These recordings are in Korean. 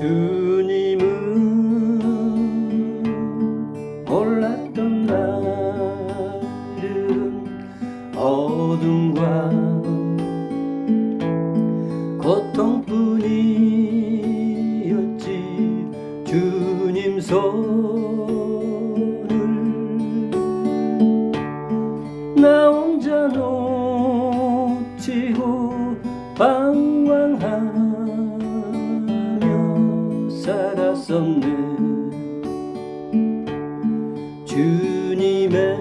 주님은 몰랐던 날은 어둠과 고통뿐이었지. 주님 손을 나 혼자 놓치고 방황한 살았었네. 주님의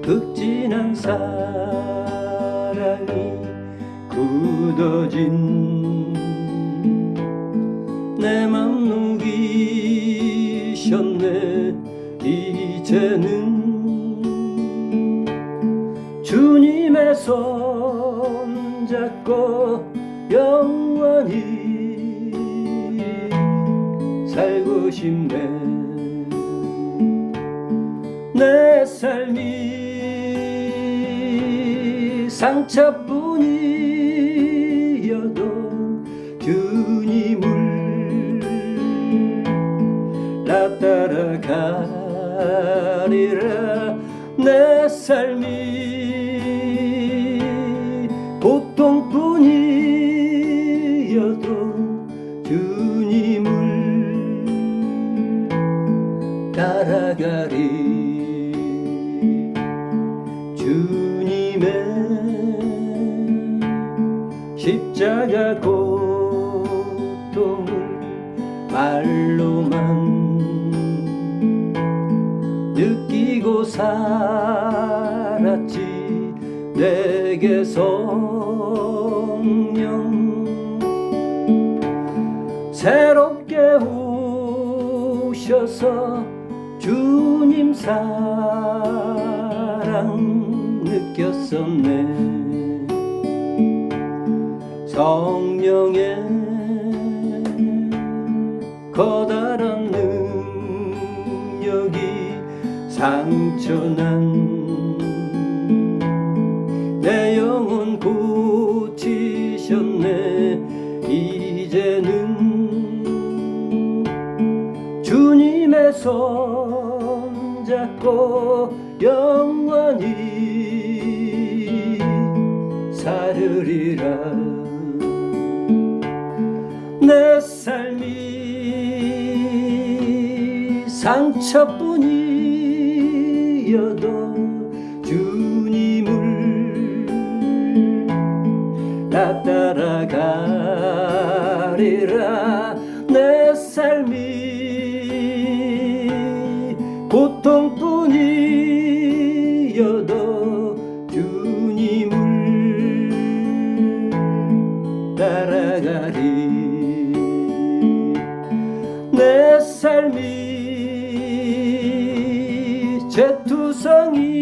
극진한 사랑이 굳어진 내맘 녹이셨네. 이제는 주님의 손 잡고 영원히 살고 싶네. 내 삶이 상처뿐이어도 주님을 나 따라가리라. 내 삶이 따라가리. 주님의 십자가 고통을 말로만 느끼고 살았지. 내게 성령 새롭게 오셔서 주님 사랑 느꼈었네. 성령의 커다란 능력이 상처난 내 영혼 고치셨네. 이제는 손 잡고 영원히 살으리라. 내 삶이 상처뿐이어도 주님을 나 따라가리라 고통뿐이어도 주님을 따라가리. 내 삶이 재투성이